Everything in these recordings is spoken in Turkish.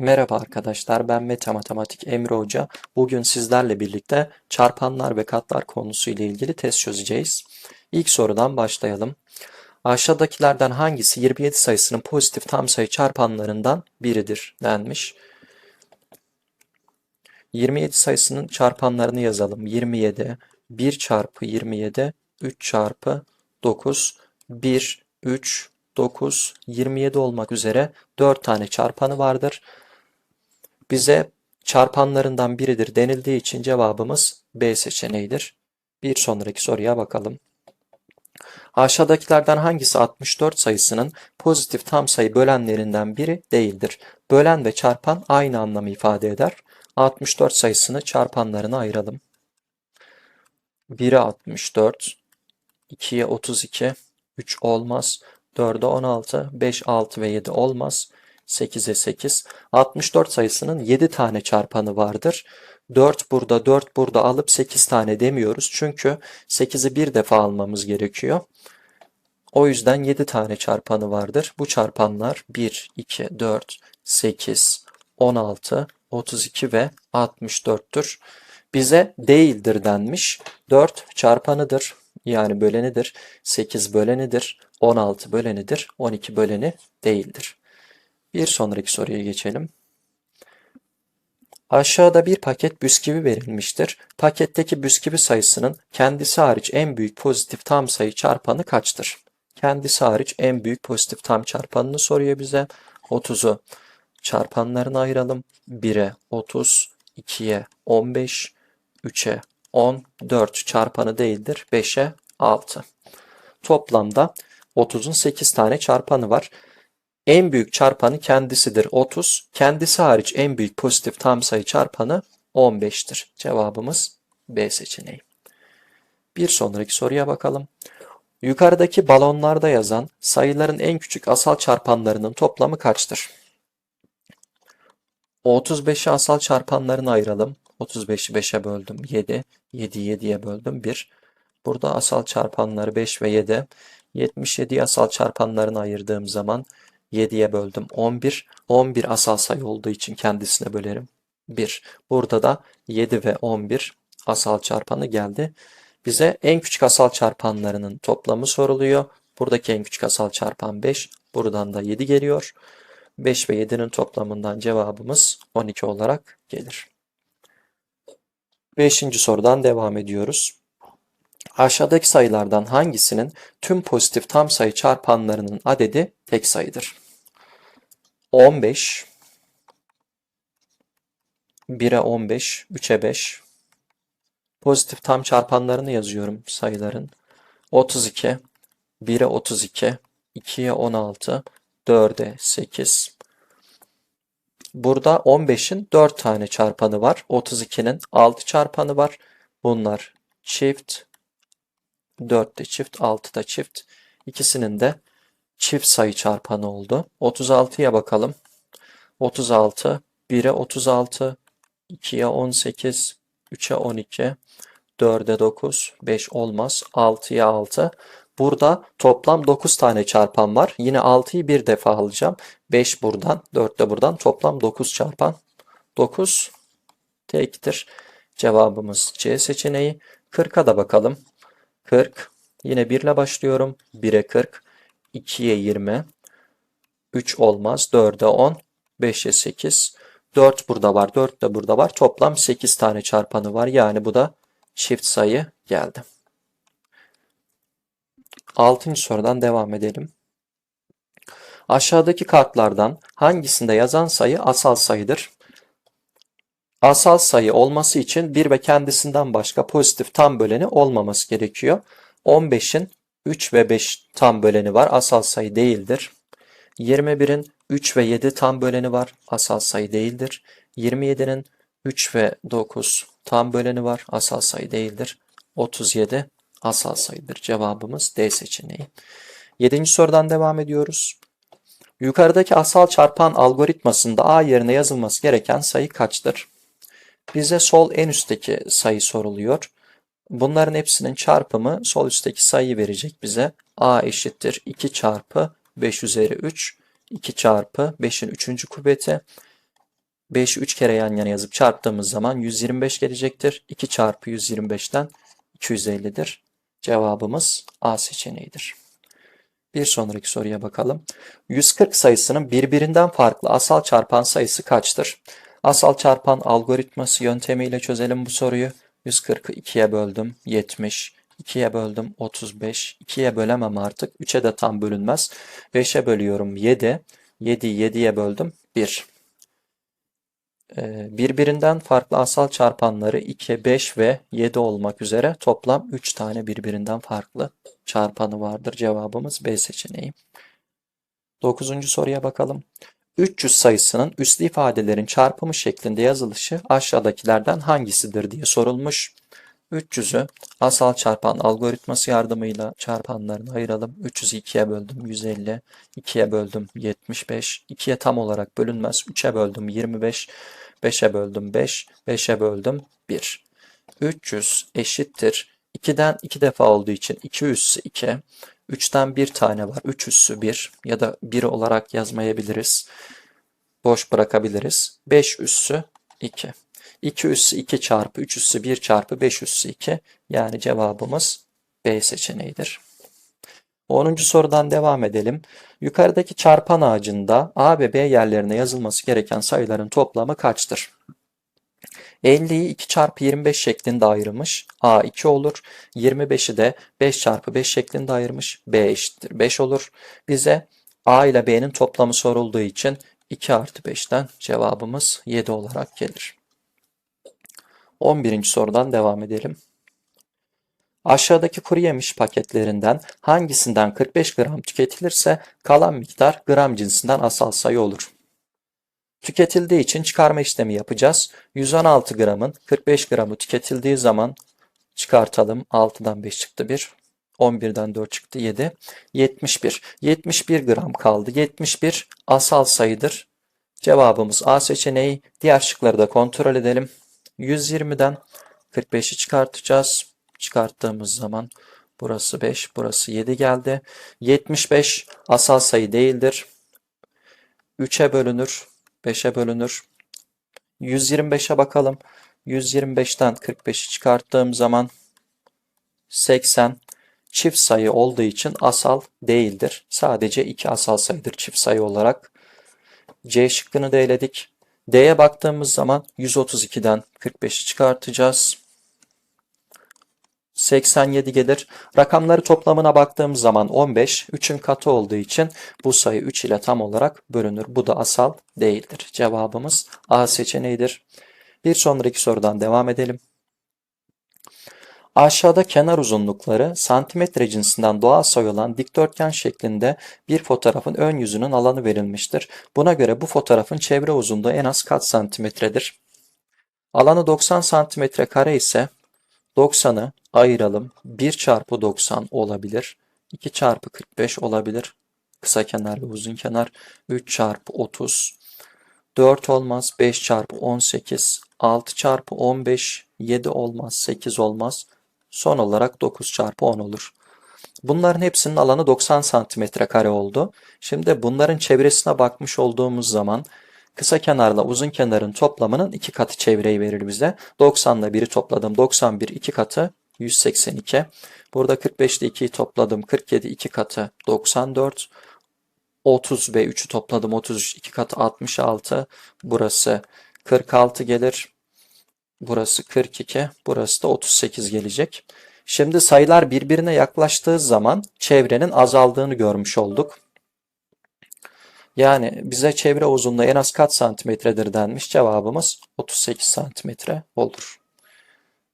Merhaba arkadaşlar, ben Meta Matematik Emre Hoca. Bugün sizlerle birlikte çarpanlar ve katlar konusu ile ilgili test çözeceğiz. İlk sorudan başlayalım. Aşağıdakilerden hangisi 27 sayısının pozitif tam sayı çarpanlarından biridir denmiş. 27 sayısının çarpanlarını yazalım. 27, 1 çarpı 27, 3 çarpı 9, 1, 3, 9, 27 olmak üzere 4 tane çarpanı vardır. Bize çarpanlarından biridir denildiği için cevabımız B seçeneğidir. Bir sonraki soruya bakalım. Aşağıdakilerden hangisi 64 sayısının pozitif tam sayı bölenlerinden biri değildir? Bölen ve çarpan aynı anlamı ifade eder. 64 sayısını çarpanlarına ayıralım. 1'e 64, 2'ye 32, 3 olmaz, 4'e 16, 5, 6 ve 7 olmaz. 8'e 8. 64 sayısının 7 tane çarpanı vardır. 4 burada 4 burada alıp 8 tane demiyoruz. Çünkü 8'i bir defa almamız gerekiyor. O yüzden 7 tane çarpanı vardır. Bu çarpanlar 1, 2, 4, 8, 16, 32 ve 64'tür. Bize değildir denmiş. 4 çarpanıdır. Yani bölenidir. 8 bölenidir. 16 bölenidir. 12 böleni değildir. Bir sonraki soruya geçelim. Aşağıda bir paket bisküvi verilmiştir. Paketteki bisküvi sayısının kendisi hariç en büyük pozitif tam sayı çarpanı kaçtır? Kendisi hariç en büyük pozitif tam çarpanını soruyor bize. 30'u çarpanlarına ayıralım. 1'e 30, 2'ye 15, 3'e 10, 4 çarpanı değildir. 5'e 6. Toplamda 30'un 8 tane çarpanı var. En büyük çarpanı kendisidir 30. Kendisi hariç en büyük pozitif tam sayı çarpanı 15'tir. Cevabımız B seçeneği. Bir sonraki soruya bakalım. Yukarıdaki balonlarda yazan sayıların en küçük asal çarpanlarının toplamı kaçtır? 35'i asal çarpanlarına ayıralım. 35'i 5'e böldüm 7. 7'yi 7'ye böldüm 1. Burada asal çarpanları 5 ve 7. 77'yi asal çarpanlarına ayırdığım zaman 7'ye böldüm 11. 11 asal sayı olduğu için kendisine bölerim. 1. Burada da 7 ve 11 asal çarpanı geldi. Bize en küçük asal çarpanlarının toplamı soruluyor. Buradaki en küçük asal çarpan 5. Buradan da 7 geliyor. 5 ve 7'nin toplamından cevabımız 12 olarak gelir. Beşinci sorudan devam ediyoruz. Aşağıdaki sayılardan hangisinin tüm pozitif tam sayı çarpanlarının adedi tek sayıdır? 15 1'e 15, 3'e 5. Pozitif tam çarpanlarını yazıyorum sayıların. 32, 1'e 32, 2'ye 16, 4'e 8. Burada 15'in 4 tane çarpanı var. 32'nin 6 çarpanı var. Bunlar çift, 4 de çift, 6 da çift. İkisinin de çift sayı çarpanı oldu. 36'ya bakalım. 36, 1'e 36, 2'ye 18, 3'e 12, 4'e 9, 5 olmaz. 6'ya 6. Burada toplam 9 tane çarpan var. Yine 6'yı bir defa alacağım. 5 buradan, 4 de buradan. Toplam 9 çarpan. 9 tektir. Cevabımız C seçeneği. 40'a da bakalım. 40. Yine 1 ile başlıyorum. 1'e 40. 2'ye 20. 3 olmaz. 4'e 10. 5'e 8. 4 burada var. 4 de burada var. Toplam 8 tane çarpanı var. Yani bu da çift sayı geldi. 6. sorudan devam edelim. Aşağıdaki kartlardan hangisinde yazan sayı asal sayıdır? Asal sayı olması için 1 ve kendisinden başka pozitif tam böleni olmaması gerekiyor. 15'in 3 ve 5 tam böleni var. Asal sayı değildir. 21'in 3 ve 7 tam böleni var. Asal sayı değildir. 27'nin 3 ve 9 tam böleni var. Asal sayı değildir. 37 asal sayıdır. Cevabımız D seçeneği. 7. sorudan devam ediyoruz. Yukarıdaki asal çarpan algoritmasında A yerine yazılması gereken sayı kaçtır? Bize sol en üstteki sayı soruluyor. Bunların hepsinin çarpımı sol üstteki sayıyı verecek bize. A eşittir 2 çarpı 5 üzeri 3. 2 çarpı 5'in 3. kuvveti. 5'i 3 kere yan yana yazıp çarptığımız zaman 125 gelecektir. 2 çarpı 125'ten 250'dir. Cevabımız A seçeneğidir. Bir sonraki soruya bakalım. 140 sayısının birbirinden farklı asal çarpan sayısı kaçtır? Asal çarpan algoritması yöntemiyle çözelim bu soruyu. 140'ı 2'ye böldüm 70. 2'ye böldüm 35. 2'ye bölemem artık. 3'e de tam bölünmez. 5'e bölüyorum 7. 7'yi 7'ye böldüm 1. Ee, Birbirinden farklı asal çarpanları 2, 5 ve 7 olmak üzere toplam 3 tane birbirinden farklı çarpanı vardır. Cevabımız B seçeneği. 9. soruya bakalım. 300 sayısının üslü ifadelerin çarpımı şeklinde yazılışı aşağıdakilerden hangisidir diye sorulmuş. 300'ü asal çarpan algoritması yardımıyla çarpanlarını ayıralım. 300'ü 2'ye böldüm 150, 2'ye böldüm 75, 2'ye tam olarak bölünmez. 3'e böldüm 25, 5'e böldüm 5, 5'e böldüm 1. 300 eşittir. 2'den 2 defa olduğu için 2 üssü 2. 3'ten bir tane var. 3 üssü 1 ya da 1 olarak yazmayabiliriz. Boş bırakabiliriz. 5 üssü 2. 2 üssü 2 çarpı 3 üssü 1 çarpı 5 üssü 2. Yani cevabımız B seçeneğidir. 10. sorudan devam edelim. Yukarıdaki çarpan ağacında A ve B yerlerine yazılması gereken sayıların toplamı kaçtır? 50'yi 2 çarpı 25 şeklinde ayırmış. A 2 olur. 25'i de 5 çarpı 5 şeklinde ayırmış. B eşittir 5 olur. Bize A ile B'nin toplamı sorulduğu için 2 artı 5'ten cevabımız 7 olarak gelir. 11. sorudan devam edelim. Aşağıdaki kuru yemiş paketlerinden hangisinden 45 gram tüketilirse kalan miktar gram cinsinden asal sayı olur. Tüketildiği için çıkarma işlemi yapacağız. 116 gramın 45 gramı tüketildiği zaman çıkartalım. 6'dan 5 çıktı 1. 11'den 4 çıktı 7. 71. 71 gram kaldı. 71 asal sayıdır. Cevabımız A seçeneği. Diğer şıkları da kontrol edelim. 120'den 45'i çıkartacağız. Çıkarttığımız zaman burası 5, burası 7 geldi. 75 asal sayı değildir. 3'e bölünür, 5'e bölünür. 125'e bakalım. 125'ten 45'i çıkarttığım zaman 80 çift sayı olduğu için asal değildir. Sadece iki asal sayıdır çift sayı olarak. C şıkkını da. D'ye baktığımız zaman 132'den 45'i çıkartacağız. 87 gelir. Rakamları toplamına baktığımız zaman 15, 3'ün katı olduğu için bu sayı 3 ile tam olarak bölünür. Bu da asal değildir. Cevabımız A seçeneğidir. Bir sonraki sorudan devam edelim. Aşağıda kenar uzunlukları santimetre cinsinden doğal sayı olan dikdörtgen şeklinde bir fotoğrafın ön yüzünün alanı verilmiştir. Buna göre bu fotoğrafın çevre uzunluğu en az kaç santimetredir? Alanı 90 santimetre kare ise 90'ı ayıralım. 1 çarpı 90 olabilir. 2 çarpı 45 olabilir. Kısa kenar ve uzun kenar. 3 çarpı 30. 4 olmaz. 5 çarpı 18. 6 çarpı 15. 7 olmaz. 8 olmaz. Son olarak 9 çarpı 10 olur. Bunların hepsinin alanı 90 santimetre kare oldu. Şimdi bunların çevresine bakmış olduğumuz zaman kısa kenarla uzun kenarın toplamının iki katı çevreyi verir bize. 90 ile 1'i topladım. 91 iki katı 182. Burada 45 ile 2'yi topladım. 47 iki katı 94. 30 ve 3'ü topladım. 33 iki katı 66. Burası 46 gelir. Burası 42. Burası da 38 gelecek. Şimdi sayılar birbirine yaklaştığı zaman çevrenin azaldığını görmüş olduk. Yani bize çevre uzunluğu en az kaç santimetredir denmiş. Cevabımız 38 santimetre olur.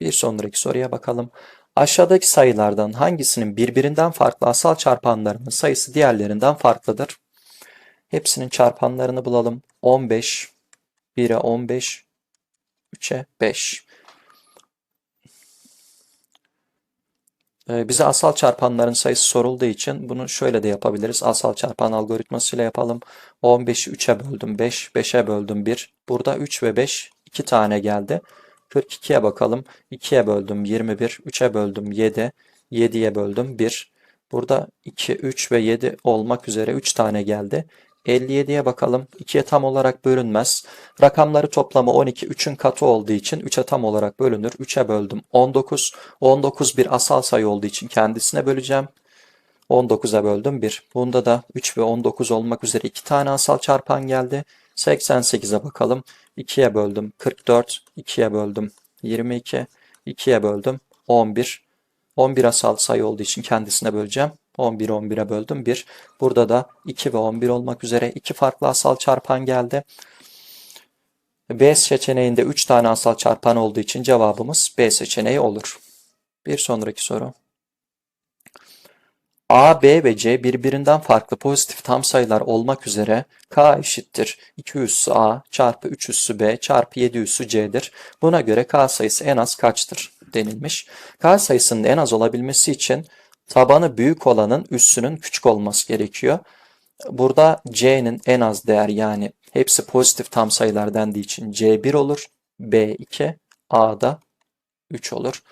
Bir sonraki soruya bakalım. Aşağıdaki sayılardan hangisinin birbirinden farklı asal çarpanlarının sayısı diğerlerinden farklıdır? Hepsinin çarpanlarını bulalım. 15, 1'e 15, 3'e 5. Ee, Bize asal çarpanların sayısı sorulduğu için bunu şöyle de yapabiliriz. Asal çarpan algoritmasıyla yapalım. 15'i 3'e böldüm 5, 5'e böldüm 1. Burada 3 ve 5 2 tane geldi. 42'ye bakalım. 2'ye böldüm 21, 3'e böldüm 7, 7'ye böldüm 1. Burada 2, 3 ve 7 olmak üzere 3 tane geldi. 57'ye bakalım. 2'ye tam olarak bölünmez. Rakamları toplamı 12. 3'ün katı olduğu için 3'e tam olarak bölünür. 3'e böldüm 19. 19 bir asal sayı olduğu için kendisine böleceğim. 19'a böldüm 1. Bunda da 3 ve 19 olmak üzere 2 tane asal çarpan geldi. 88'e bakalım. 2'ye böldüm 44. 2'ye böldüm 22. 2'ye böldüm 11. 11 asal sayı olduğu için kendisine böleceğim. 11 11'e böldüm 1. Burada da 2 ve 11 olmak üzere iki farklı asal çarpan geldi. B seçeneğinde 3 tane asal çarpan olduğu için cevabımız B seçeneği olur. Bir sonraki soru. A, B ve C birbirinden farklı pozitif tam sayılar olmak üzere K eşittir 2 üssü A çarpı 3 üssü B çarpı 7 üssü C'dir. Buna göre K sayısı en az kaçtır denilmiş. K sayısının en az olabilmesi için tabanı büyük olanın üssünün küçük olması gerekiyor. Burada C'nin en az değer yani hepsi pozitif tam sayılar dendiği için C1 olur. B2, A'da 3 olur.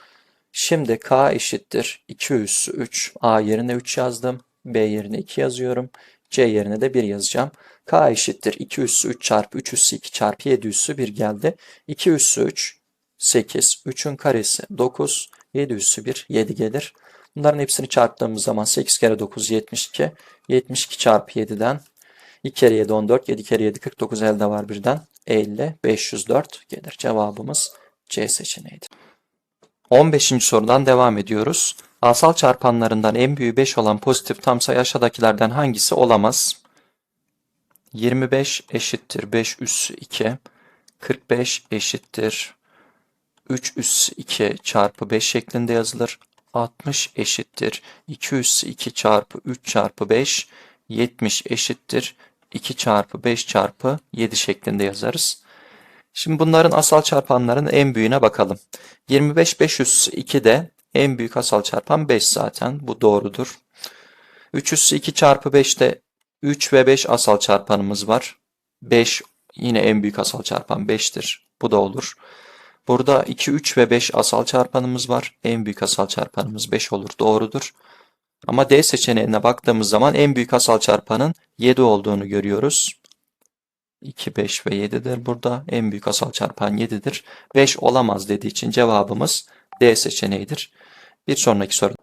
Şimdi K eşittir 2 üssü 3. A yerine 3 yazdım. B yerine 2 yazıyorum. C yerine de 1 yazacağım. K eşittir 2 üssü 3 çarpı 3 üssü 2 çarpı 7 üssü 1 geldi. 2 üssü 3 8. 3'ün karesi 9. 7 üssü 1 7 gelir. Bunların hepsini çarptığımız zaman 8 kere 9 72. 72 çarpı 7'den 2 kere 7 14. 7 kere 7 49 elde var birden. 50 504 gelir. Cevabımız C seçeneğidir. 15. sorudan devam ediyoruz. Asal çarpanlarından en büyüğü 5 olan pozitif tam sayı aşağıdakilerden hangisi olamaz? 25 eşittir 5 üssü 2. 45 eşittir 3 üssü 2 çarpı 5 şeklinde yazılır. 60 eşittir 2 üssü 2 çarpı 3 çarpı 5. 70 eşittir 2 çarpı 5 çarpı 7 şeklinde yazarız. Şimdi bunların asal çarpanlarının en büyüğüne bakalım. 25 502 de en büyük asal çarpan 5 zaten. Bu doğrudur. 3 üssü 2 çarpı 5'te 3 ve 5 asal çarpanımız var. 5 yine en büyük asal çarpan 5'tir. Bu da olur. Burada 2, 3 ve 5 asal çarpanımız var. En büyük asal çarpanımız 5 olur. Doğrudur. Ama D seçeneğine baktığımız zaman en büyük asal çarpanın 7 olduğunu görüyoruz. 2, 5 ve 7'dir burada. En büyük asal çarpan 7'dir. 5 olamaz dediği için cevabımız D seçeneğidir. Bir sonraki soru.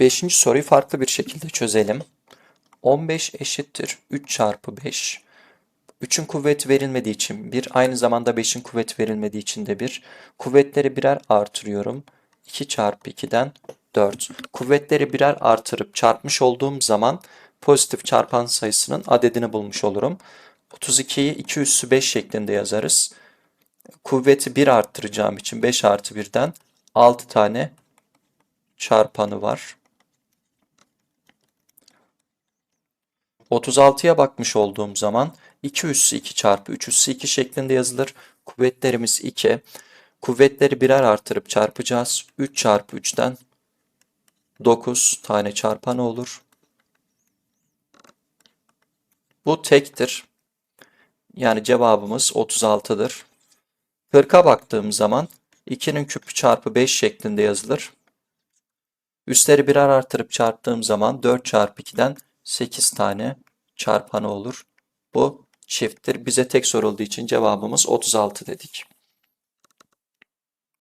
Beşinci soruyu farklı bir şekilde çözelim. 15 eşittir 3 çarpı 5. 3'ün kuvveti verilmediği için 1, aynı zamanda 5'in kuvveti verilmediği için de 1. Kuvvetleri birer artırıyorum. 2 çarpı 2'den 4. Kuvvetleri birer artırıp çarpmış olduğum zaman pozitif çarpan sayısının adedini bulmuş olurum. 32'yi 2 üssü 5 şeklinde yazarız. Kuvveti 1 arttıracağım için 5 artı 1'den 6 tane çarpanı var. 36'ya bakmış olduğum zaman 2 üssü 2 çarpı 3 üssü 2 şeklinde yazılır. Kuvvetlerimiz 2. Kuvvetleri birer artırıp çarpacağız. 3 çarpı 3'ten 9 tane çarpanı olur. Bu tektir. Yani cevabımız 36'dır. 40'a baktığım zaman 2'nin küpü çarpı 5 şeklinde yazılır. Üstleri birer artırıp çarptığım zaman 4 çarpı 2'den 8 tane çarpanı olur. Bu çifttir. Bize tek sorulduğu için cevabımız 36 dedik.